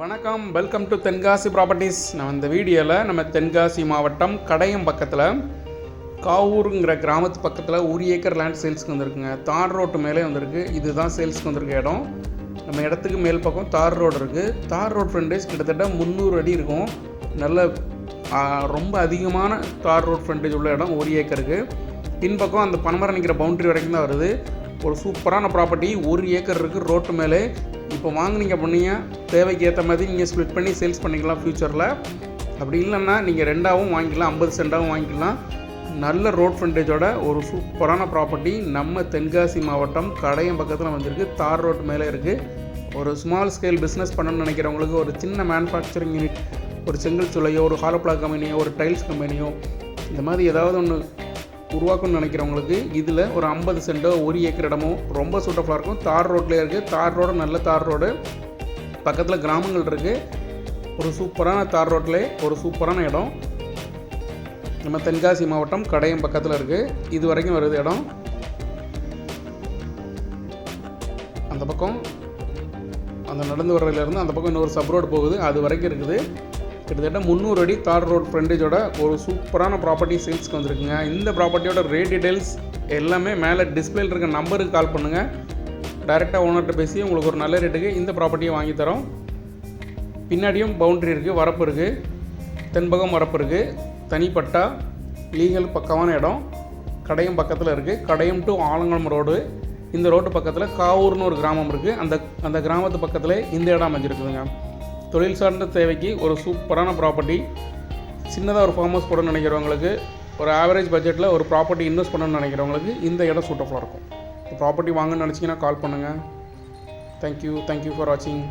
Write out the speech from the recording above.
வணக்கம். Welcome to Tenkasi properties நம்ம இந்த வீடியோவில் நம்ம தென்காசி மாவட்டம் கடையம் பக்கத்தில் காவூருங்கிற கிராமத்து பக்கத்தில் ஒரு ஏக்கர் லேண்ட் சேல்ஸ்க்கு வந்திருக்குங்க. தார் ரோட்டு மேலே வந்திருக்கு. இதுதான் சேல்ஸ்க்கு வந்திருக்க இடம். நம்ம இடத்துக்கு மேல் பக்கம் தார் ரோடு இருக்குது தார் ரோட் ஃப்ரண்டேஜ் கிட்டத்தட்ட முந்நூறு அடி இருக்கும். நல்ல ரொம்ப அதிகமான தார் ரோட் ஃப்ரண்டேஜ் உள்ள இடம் ஒரு ஏக்கருக்கு. பின்பக்கம் அந்த பனமரம் நிற்கிற பவுண்ட்ரி வரைக்கும் தான் வருது. ஒரு சூப்பரான ப்ராப்பர்ட்டி ஒரு ஏக்கர் இருக்குது ரோட்டு மேலே. இப்போ வாங்குனீங்க பண்ணீங்க தேவைக்கு ஏற்ற மாதிரி நீங்கள் ஸ்ப்ளிட் பண்ணி சேல்ஸ் பண்ணிக்கலாம் ஃப்யூச்சரில் அப்படி இல்லைன்னா நீங்கள் ரெண்டாவும் வாங்கிக்கலாம் ஐம்பது சென்டாகவும் வாங்கிக்கலாம். நல்ல ரோட் ஃப்ரண்டேஜோட ஒரு சூப்பரான ப்ராப்பர்ட்டி நம்ம தென்காசி மாவட்டம் கடையம் பக்கத்தில் வந்திருக்கு தார் ரோட் மேலே இருக்குது ஒரு ஸ்மால் ஸ்கேல் பிஸ்னஸ் பண்ணணும்னு நினைக்கிறவங்களுக்கு ஒரு சின்ன மேனுஃபேக்சரிங் யூனிட் ஒரு செங்கல் சுளையோ ஒரு ஹாலோப்ளாக் கம்பெனியோ ஒரு டைல்ஸ் கம்பெனியோ இந்த மாதிரி ஏதாவது ஒன்று உருவாக்கணும்னு நினைக்கிறவங்களுக்கு இதில் ஒரு ஐம்பது சென்டோ ஒரு ஏக்கர் இடமோ ரொம்ப சூட்டபுளாக இருக்கும். தார் ரோட்லேயே இருக்குது தார் ரோடு நல்ல தார் ரோடு. பக்கத்தில் கிராமங்கள் இருக்குது ஒரு சூப்பரான தார் ரோட்லேயே ஒரு சூப்பரான இடம். நம்ம தென்காசி மாவட்டம் கடையம் பக்கத்தில் இருக்குது இது வரைக்கும் வருது இடம். அந்த பக்கம் அந்த நடந்து வர்றதுலேருந்து அந்த பக்கம் இன்னொரு சப் ரோடு போகுது. அது வரைக்கும் இருக்குது. கிட்டத்தட்ட முந்நூறு அடி தார் ரோட் ஃப்ரண்டேஜோட ஒரு சூப்பரான ப்ராப்பர்ட்டி சேல்ஸ்க்கு வந்திருக்குங்க. இந்த ப்ராப்பர்ட்டியோட ரேட் டீடைல்ஸ் எல்லாமே மேலே டிஸ்பிளேல இருக்க நம்பருக்கு கால் பண்ணுங்கள் டைரெக்டாக ஓனர்கிட்ட பேசி உங்களுக்கு ஒரு நல்ல ரேட்டுக்கு இந்த ப்ராப்பர்ட்டியை வாங்கி தரோம். பின்னாடியும் பவுண்ட்ரி இருக்குது வரப்பு இருக்குது தென்பகம் வரப்பு இருக்குது தனிப்பட்டா லீகல் பக்கமான இடம் கடையும் பக்கத்தில் இருக்குது கடையும் டு ஆலங்குளம் ரோடு இந்த ரோட்டு பக்கத்தில் காவூர்னு ஒரு கிராமம் இருக்குது அந்த அந்த கிராமத்து பக்கத்தில் இந்த இடம் அமைஞ்சிருக்குதுங்க. தொழில் சார்ந்த தேவைக்கு ஒரு சூப்பரான ப்ராப்பர்ட்டி சின்னதாக ஒரு ஃபார்ம் ஹவுஸ் போடணும்னு நினைக்கிறவங்களுக்கு ஒரு ஆவரேஜ் பட்ஜெட்டில் ஒரு ப்ராப்பர்ட்டி இன்வெஸ்ட் பண்ணணும்னு நினைக்கிறவங்களுக்கு இந்த இடம் சூட்டபுளாக இருக்கும். ப்ராப்பர்ட்டி வாங்கன்னு நினச்சிங்கன்னா கால் பண்ணுங்கள் தேங்க்யூ தேங்க்யூ ஃபார் வாட்சிங்